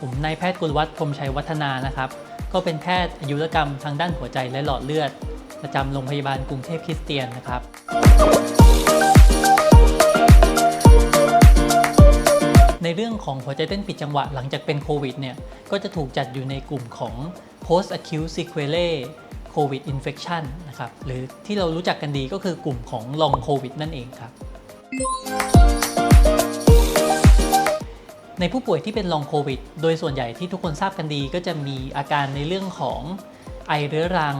ผมนายแพทย์กุลวัฒน์พรมชัยวัฒนานะครับ ก็เป็นแพทย์อายุรกรรมทางด้านหัวใจและหลอดเลือด ประจำโรงพยาบาลกรุงเทพคริสเตียนนะครับ ในเรื่องของหัวใจเต้นผิดจังหวะหลังจากเป็นโควิดเนี่ย ก็จะถูกจัดอยู่ในกลุ่มของ post acute sequelae covid infection นะครับ หรือที่เรารู้จักกันดีก็คือกลุ่มของ long covid นั่นเองครับ ในผู้ป่วยที่เป็น long covid โดยส่วนใหญ่ที่ทุกคนทราบกันดี ก็จะมีอาการในเรื่องของไอเรื้อรัง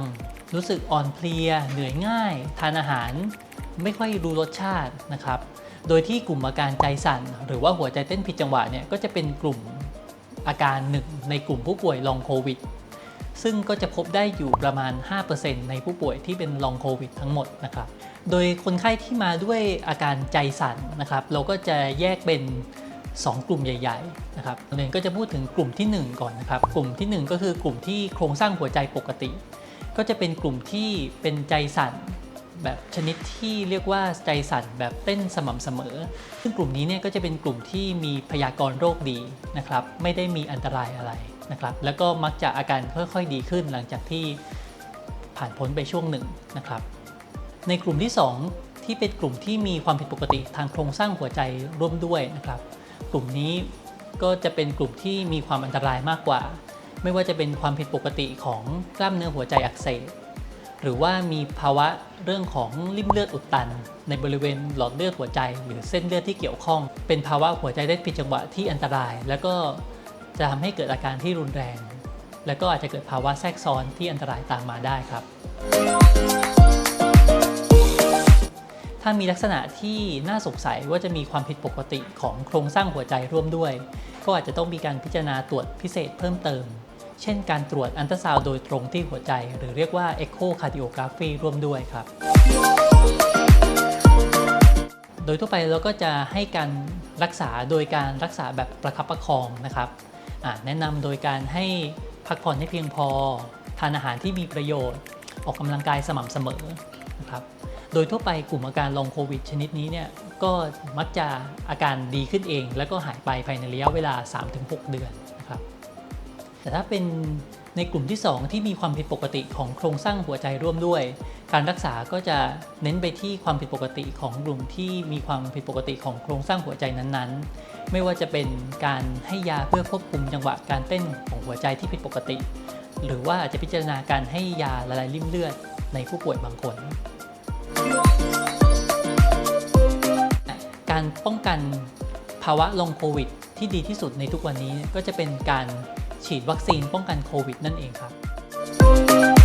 รู้สึกอ่อนเพลีย เหนื่อยง่าย ทานอาหาร ไม่ค่อยรู้รสชาตินะครับ โดยที่กลุ่มอาการใจสั่น หรือว่าหัวใจเต้นผิดจังหวะเนี่ยก็จะเป็นกลุ่มอาการหนึ่งในกลุ่มผู้ป่วย long covid ซึ่งก็จะพบได้อยู่ประมาณ 5%ในผู้ป่วยที่เป็น long covid ทั้งหมดนะครับ โดยคนไข้ที่มาด้วยอาการใจสั่นนะครับ เราก็จะแยกเป็น 2 กลุ่มใหญ่ๆนะครับหนึ่งก็จะพูดถึงกลุ่มทีหนึ่1 ก่อนนะครับ กลุ่มทีหนึ่1 ก็คือกลุ่มที่โครงสร้างหัวใจปกติ ก็จะเป็นกลุ่มที่เป็นใจสั่นแบบชนิดที่เรียกว่าใจสั่นแบบเต้นสม่ำเสมอ ซึ่งกลุ่มนี้เนี่ยก็จะเป็นกลุ่มที่มีพยากรณ์โรคดีนะครับ ไม่ได้มีอันตรายอะไรนะครับ แล้วก็มักจะอาการค่อยๆดีขึ้นหลังจากที่ผ่านพ้นไปช่วงหนึ่งนะครับ ในกลุ่มที่ 2 ที่เป็นกลุ่มที่มีความผิดปกติทางโครงสร้างหัวใจร่วมด้วยนะครับ ลุ่มนี้ก็จะเป็นกลุ่มที่มีความอันตรายมากกว่า ไม่ว่าจะเป็นความผิดปกติของกล้ามเนื้อหัวใจอักเสบหรือว่ามีภาวะเรื่องของริ่มเลือดอุดตัน ในบริเวณหลอดเลือดหัวใจ หรือเส้นเลือดที่เกี่ยวข้อง เป็นภาวะหัวใจเต้นผิดจังหวะที่อันตราย แล้วก็จะทำให้เกิดอาการที่รุนแรง แล้วก็อาจจะเกิดภาวะแทรกซ้อนที่อันตรายตามมาได้ครับ ถ้ามีลักษณะที่น่าสงสัยว่าจะมีความผิดปกติของโครงสร้างหัวใจร่วมด้วย ก็อาจจะต้องมีการพิจารณาตรวจพิเศษเพิ่มเติม เช่นการตรวจอันตราซาวด์โดยตรงที่หัวใจ หรือเรียกว่า echocardiogram ร่วมด้วยครับ โดยทั่วไปเราก็จะให้การรักษาโดยการรักษาแบบประคับประคองนะครับแนะนำโดยการให้พักผ่อนให้เพียงพอ ทานอาหารที่มีประโยชน์ ออกกำลังกายสม่ำเสมอนะครับ โดยทั่วไปกลุ่มอาการลองโควิดชนิดนี้เนี่ยก็มักจะอาการดีขึ้นเอง แล้วก็หายไปภายในระยะเวลา 3-6 เดือนนะครับแต่ถ้าเป็นในกลุ่มที่ 2 ที่มีความผิดปกติของโครงสร้างหัวใจร่วมด้วย การรักษาก็จะเน้นไปที่ความผิดปกติของกลุ่มที่มีความผิดปกติของโครงสร้างหัวใจนั้นๆ ไม่ว่าจะเป็นการให้ยาเพื่อควบคุมจังหวะการเต้นของหัวใจที่ผิดปกติ หรือว่าอาจจะพิจารณาการให้ยาละลายริ่มเลือดในผู้ป่วยบางคน การป้องกันภาวะลงโควิด ที่ดีที่สุดในทุกวันนี้ก็จะเป็นการฉีดวัคซีนป้องกันโควิดนั่นเองครับ